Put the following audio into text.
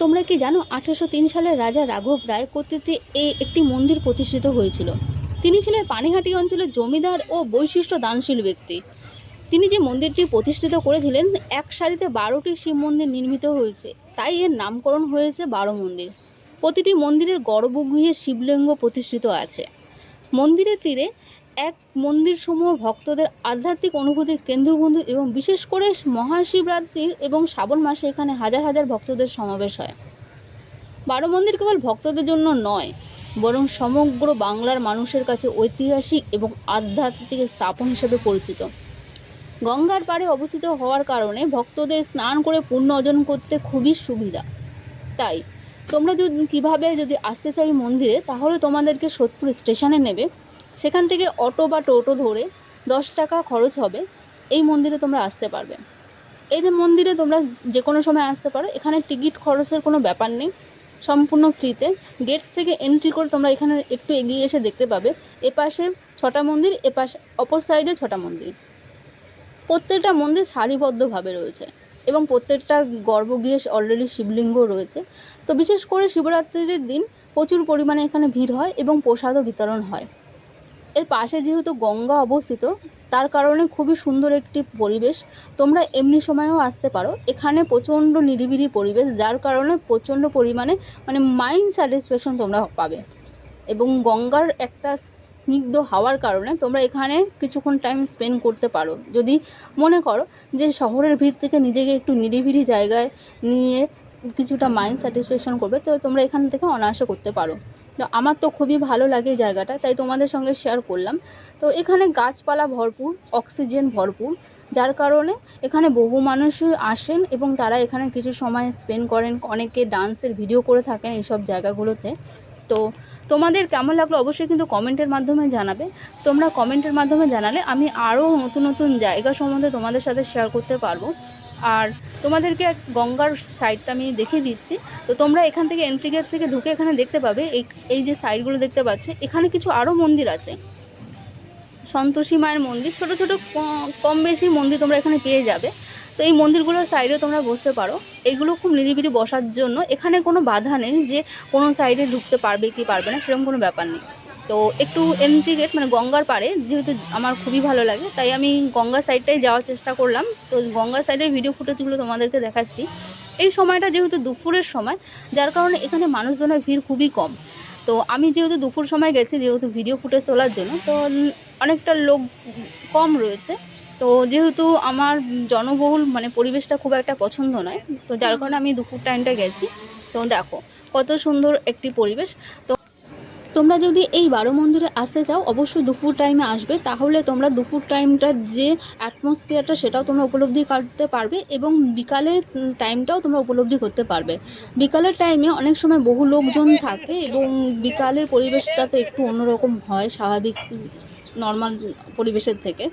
তোমরা কি জানো আঠেরোশো তিন সালে রাজা রাঘব রায় কর্তৃত্বে এই একটি মন্দির প্রতিষ্ঠিত হয়েছিল। তিনি ছিলেন পানিহাটি অঞ্চলের জমিদার ও বৈশিষ্ট্য দানশীল ব্যক্তি। তিনি যে মন্দিরটি প্রতিষ্ঠিত করেছিলেন, এক সারিতে বারোটি শিব মন্দির নির্মিত হয়েছে। তাই এর নামকরণ হয়েছে বারো মন্দির। প্রতিটি মন্দিরের গর্ভগৃহে শিবলিঙ্গ প্রতিষ্ঠিত আছে। মন্দিরের তীরে এক মন্দিরসমূহ ভক্তদের আধ্যাত্মিক অনুভূতির কেন্দ্রবন্ধু এবং বিশেষ করে মহাশিবরাত্রির এবং শ্রাবণ মাসে এখানে হাজার হাজার ভক্তদের সমাবেশ হয়। বারো মন্দির কেবল ভক্তদের জন্য নয়, বরং সমগ্র বাংলার মানুষের কাছে ঐতিহাসিক এবং আধ্যাত্মিক স্থাপন হিসেবে পরিচিত। গঙ্গার পাড়ে অবস্থিত হওয়ার কারণে ভক্তদের স্নান করে পুণ্য অর্জন করতে খুবই সুবিধা। তাই তোমরা যদি কীভাবে যদি আসতে চাও মন্দিরে, তাহলে তোমাদেরকে সোদপুর স্টেশনে নেবে। সেখান থেকে অটো বা টোটো ধরে দশ টাকা খরচ হবে। এই মন্দিরে তোমরা আসতে পারবে। এই মন্দিরে তোমরা যে কোনো সময় আসতে পারো, এখানে টিকিট খরচের কোনো ব্যাপার নেই। সম্পূর্ণ ফ্রিতে। গেট থেকে এন্ট্রি করে তোমরা এখানে একটু এগিয়ে এসে দেখতে পাবে। এপাশে ছটা মন্দির, এপাশে, অপর সাইডে ছটা মন্দির। প্রত্যেকটা মন্দির সারিবদ্ধভাবে রয়েছে এবং প্রত্যেকটা গর্ভগৃহে অলরেডি শিবলিঙ্গ রয়েছে। তো বিশেষ করে শিবরাত্রির দিন প্রচুর পরিমাণে এখানে ভিড় হয় এবং প্রসাদও বিতরণ হয়। এর পাশে যেহেতু গঙ্গা অবস্থিত, তার কারণে খুবই সুন্দর একটি পরিবেশ। তোমরা এমনি সময়েও আসতে পারো। এখানে প্রচণ্ড নিরিবিলি পরিবেশ, যার কারণে প্রচণ্ড পরিমাণে মানে মাইন্ড স্যাটিসফ্যাকশন তোমরা পাবে। এবং গঙ্গার একটা স্নিগ্ধ হাওয়ার কারণে তোমরা এখানে কিছুক্ষণ টাইম স্পেন্ড করতে পারো। যদি মনে করো যে শহরের ভিড় থেকে নিজেকে একটু নিরিবিলি জায়গায় নিয়ে কিছুটা মাইন্ড স্যাটিসফ্যাকশন করবে, তো তোমরা এখান থেকে অনায়াসে করতে পারো। তো আমার তো খুবই ভালো লাগে জায়গাটা, তাই তোমাদের সঙ্গে শেয়ার করলাম। তো এখানে গাছপালা ভরপুর অক্সিজেন ভরপুর, যার কারণে এখানে বহু মানুষই আসেন এবং তারা এখানে কিছু সময় স্পেন্ড করেন। অনেকে ডান্সের ভিডিও করে থাকেন এইসব জায়গাগুলোতে। তো তোমাদের কেমন লাগল অবশ্যই কিন্তু কমেন্টের মাধ্যমে জানাবে। তোমরা কমেন্টের মাধ্যমে জানালে আমি আরও নতুন নতুন জায়গা সম্বন্ধে তোমাদের সাথে শেয়ার করতে পারব। আর তোমাদেরকে এক গঙ্গার সাইডটা আমি দেখিয়ে দিচ্ছি। তো তোমরা এখান থেকে এন্ট্রি গেট থেকে ঢুকে এখানে দেখতে পাবে, এই এই যে সাইডগুলো দেখতে পাচ্ছ, এখানে কিছু আরও মন্দির আছে। সন্তোষী মায়ের মন্দির, ছোট ছোট কম বেশি মন্দির তোমরা এখানে পেয়ে যাবে। তো এই মন্দিরগুলোর সাইডে তোমরা বসতে পারো। এগুলো খুব নিরিবিলি বসার জন্য এখানে কোনো বাধা নেই যে কোনো সাইডে ঢুকতে পারবে কি পারবে না, সেরকম কোনো ব্যাপার নেই। তো একটু এন্ট্রি গেট মানে গঙ্গার পাড়ে, যেহেতু আমার খুবই ভালো লাগে, তাই আমি গঙ্গার সাইডটাই যাওয়ার চেষ্টা করলাম। তো গঙ্গার সাইডের ভিডিও ফুটেজগুলো তোমাদেরকে দেখাচ্ছি। এই সময়টা যেহেতু দুপুরের সময়, যার কারণে এখানে মানুষজনের ভিড় খুবই কম। তো আমি যেহেতু দুপুর সময় গেছি, যেহেতু ভিডিও ফুটেজ তোলার জন্য, তো অনেকটা লোক কম রয়েছে। তো যেহেতু আমার জনবহুল মানে পরিবেশটা খুব একটা পছন্দ নয়, তো যার কারণে আমি দুপুর টাইমটা গেছি। তো দেখো, কত সুন্দর একটি পরিবেশ। তো তোমরা যদি এই বারো মন্দিরে আসতে চাও, অবশ্যই দুপুর টাইমে আসবে। তাহলে তোমরা দুপুর টাইমটার যে অ্যাটমসফিয়ারটা সেটাও তোমরা উপলব্ধি করতে পারবে এবং বিকালের টাইমটাও তোমরা উপলব্ধি করতে পারবে। বিকালের টাইমে অনেক সময় বহু লোকজন থাকে এবং বিকালের পরিবেশটা তো একটু অন্যরকম হয়, স্বাভাবিক নর্মাল পরিবেশের থেকে।